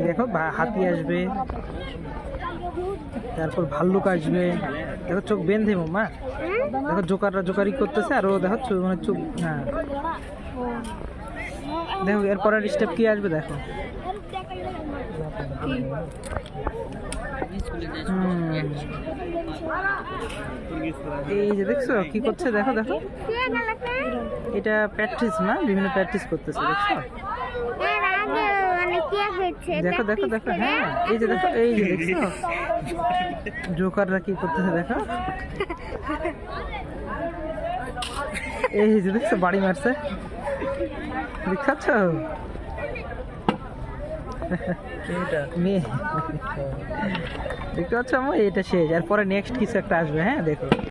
দেখো বা- হাতি আসবে। তারপর ভাল্লুক আসবে। দেখো চোখ বেঁধে মা দেখো জোকাররা জোকারি করতেছে আর ও দেখো মানে চোখ হ্যাঁ দেখো এরপরের স্টেপ কি আসবে দেখো। হুম। এই যে দেখছ, কি করছে? দেখো দেখো। এটা প্র্যাকটিস না? বিভিন্ন প্র্যাকটিস করতেছে, দেখছ? দেখো দেখো দেখো হ্যাঁ। এই যে দেখো, এই যে দেখছ। জোকাররা কি করতেছে, দেখো। এই যে দেখছ, বাড়ি মারছে। দেখাচ্ছ দেখতে পাচ্ছ আমার এটা শেষ। এরপরে নেক্সট কিছু একটা আসবে হ্যাঁ? দেখো।